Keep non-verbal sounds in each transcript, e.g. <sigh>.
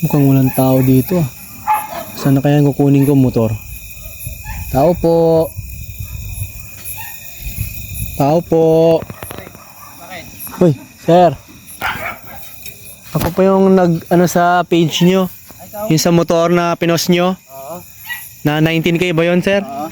Mukhang walang tao dito ah. Saan na kaya kukunin ko motor? Tao po. Tao po. Uy, sir. Ako po yung nag ano sa page nyo. Yung sa motor na pinos nyo. Oo. Na 19k ba yun, sir? Oo.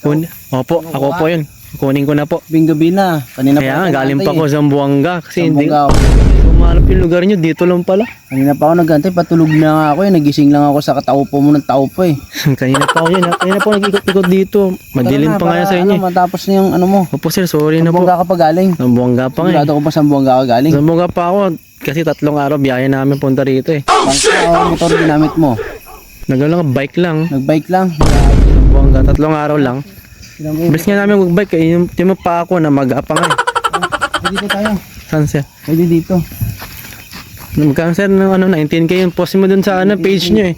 Kun Opo, ako po yun. Kunin ko na po. Bing gabi na. Kanina Kaya pa nga, galing pa ko sa Buanga. Kasi hindi Hindi. Ko mahanap yung lugar nyo. Dito lang pala. Kanina pa ako nagantay. Patulog na nga ako eh. Nagising lang ako sa kataupo mo ng taupo eh. <laughs> Kanina pa ako yan. ha? Kanina pa ako nag-ikot-ikot dito. Madilim pa nga yan sa inyo. Ano, matapos na yung ano mo. eh. Opo sir, sorry na po. Sambuanga ka pa galing. Sambuanga pa nga eh. Sigurado ko pa Sambuanga ka galing. Sambuanga pa ako. Kasi tatlong araw biyahe namin punta rito eh. Pangka o motor ginamit mo. Nagano lang, bike lang. Nagbike lang. Sambuanga, tatlong araw lang. Yun. Bilis nga namin mag-bike eh. Yung timo pa ako na mag-apa nga eh. Dito tayo. Saan sir? Pwede dito. Magkano sir ng ano, 19k yung post mo dun sa ano, page nyo eh.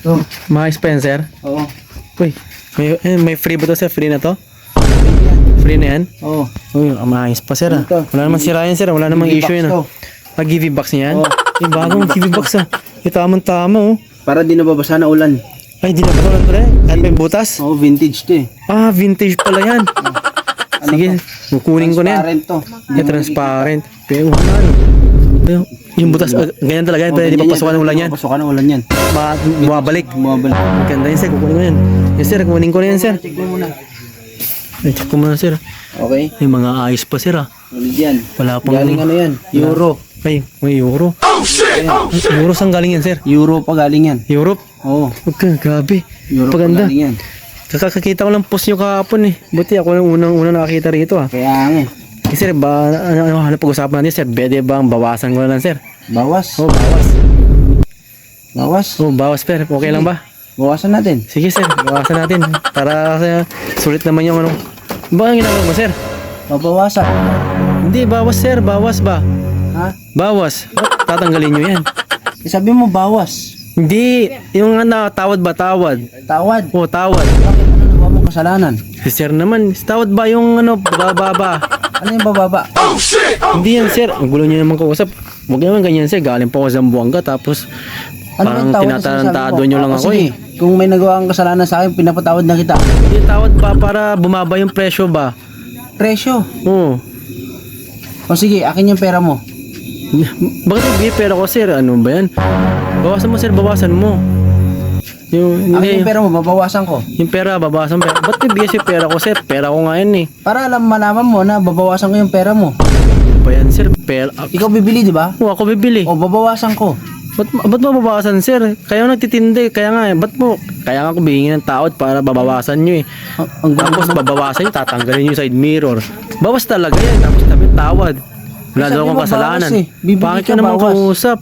Ito. Mga Spencer. Oo. Uy, may, eh, may free ba to sir? Free na to? Free na yan? Oo. Uy, maayos pa sir ah. Ito. Wala namang sira yan sir. Wala namang issue yun ah. Ah, give box niya yan? Oo. Eh, bagong give box ah. Eh, tamang tama oh. Para di nababasa na ulan. Ay, di na ba ito pre? Kahit may butas? Oo, vintage to eh. Ah, vintage pala yan. Sige, kukunin ko na yan. Transparent to. Eh, transparent. Pero ano? Yung butas, ah, ganyan talaga yan. Pwede papasukan ng ulan yan. Papasukan ng ulan yan. Ma bumabalik. Bumabalik. Maganda yan sir, kukunin ko yan. Yes sir, kukunin ko na yan sir. Check mo muna. Ay, check ko muna sir. Okay. May mga ayos pa sir ah. Ulit yan. Wala pang... Galing ano yan? Euro. Ay, may euro. Ayan. Euro saan galing yan sir? Euro pa galing yan. Europe? Oo. Okay, grabe. Euro Paganda. pa galing yan. Kakakita ko lang post nyo kahapon eh. Buti ako yung unang-unang nakakita rito ah. Kaya nga eh. Eh, sir, ba, ano, ano, ano pag-usapan natin sir? Pwede bang bawasan ko na lang sir? Bawas. Oh, bawas. Bawas. Oh, bawas sir. Okay lang ba? Bawasan natin. Sige sir, bawasan natin. Para uh, sulit naman yung ano. Ba ang ginagawa mo sir? Mabawasan. Hindi, bawas sir. Bawas ba? Ha? Bawas. Ba't Tatanggalin nyo yan. Eh, sabi mo bawas. Hindi. Yung ano, tawad ba? Tawad. Tawad. Oh, tawad. Bakit ano mo kasalanan? Si sir naman. Tawad ba yung ano, bababa? Ano yung bababa? Hindi yan sir. Ang gulo nyo naman kausap. Huwag naman ganyan sir. Galing pa ako sa Buanga. Tapos parang yung tawad na tinatarantado sinasabi mo? nyo lang O, ako sige, eh. Kung may nagawa kang kasalanan sa akin, pinapatawad na kita. Hindi tawad pa para bumaba yung presyo ba? Presyo. Oo. O sige, akin yung pera mo. Bakit nagbigay pera ko sir? Ano ba yan? Bawasan mo sir, bawasan mo. Yung, Akin hindi, yung pera mo, babawasan ko. yung pera, babawasan pera. Ba't nagbigay si pera ko sir? Pera ko nga yan eh. Para alam malaman mo na babawasan ko yung pera mo. Ano ba yan sir? Pera. Ah, Ikaw bibili, di ba? oh, ako bibili. O babawasan ko. Ba't, ba't mo babawasan sir? Kaya ako nagtitindi. Kaya nga eh. Ba't mo? Kaya nga ako bihingi ng tawad para babawasan nyo eh. Ang, ang gulo Tapos babawasan nyo, tatanggalin nyo yung side mirror. Bawas talaga yan. Tapos sabi tawad. Wala Sabi daw akong mo, kasalanan. eh. Bakit ka, ka naman bawas. kausap?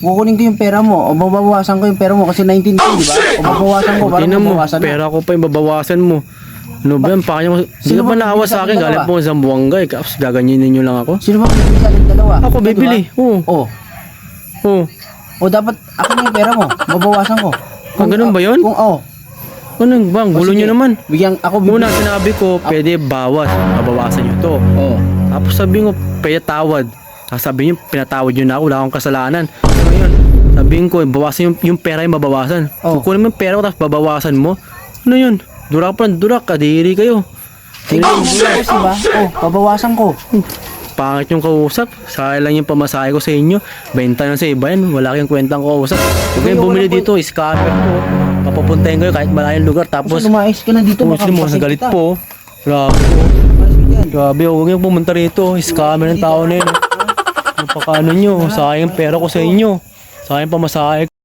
Kukunin ko yung pera mo. O babawasan ko yung pera mo kasi 19 ko, di ba? O babawasan ko para Tingnan mo, babawasan mo. pera ko pa yung babawasan mo. Ano ba yan? Pakanya mo. Sino ka ba ba naawa bibili sa sa akin? akin Galing dalawa? po sa Buanga eh. Tapos gaganyanin nyo lang ako. Sino ba bibili sa atin dalawa? Ako Ikaw, di bibili. Oo. O, Oo. o dapat ako na yung pera mo. Babawasan ko. Ah, ganun ba yun? Kung oh, Ano ba? Ang gulo nyo naman. bigyan ako bibili. Una sinabi ko, pwede bawas. Babawasan nyo to. Oh. Tapos sabi ko, pwede tawad. Tapos sabi nyo, pinatawad nyo na ako. Wala akong kasalanan. So ngayon, sabihin ko, bawasan yung, yung pera yung babawasan. Oh. Kukunin mo yung pera ko tapos babawasan mo. Ano yun? Durak pa durak. Kadiri kayo. Ikaw, babawas, di ba? Oh, babawasan ko. Pangit yung kausap. Sayang lang yung pamasahe ko sa inyo. Benta na sa iba yan. Wala kayong kwentang kausap. Huwag kayong bumili dito. Scammer po. Papapuntahin kayo kahit malayong lugar. Tapos, lumayas ka na dito. Tapos mo, makapasig galit kita. po. Grabe po. Grabe, huwag kayong pumunta rito. Scammer ng tao na yun. Napakaano nyo. Sayang pera ko sa inyo. Sayang pamasahe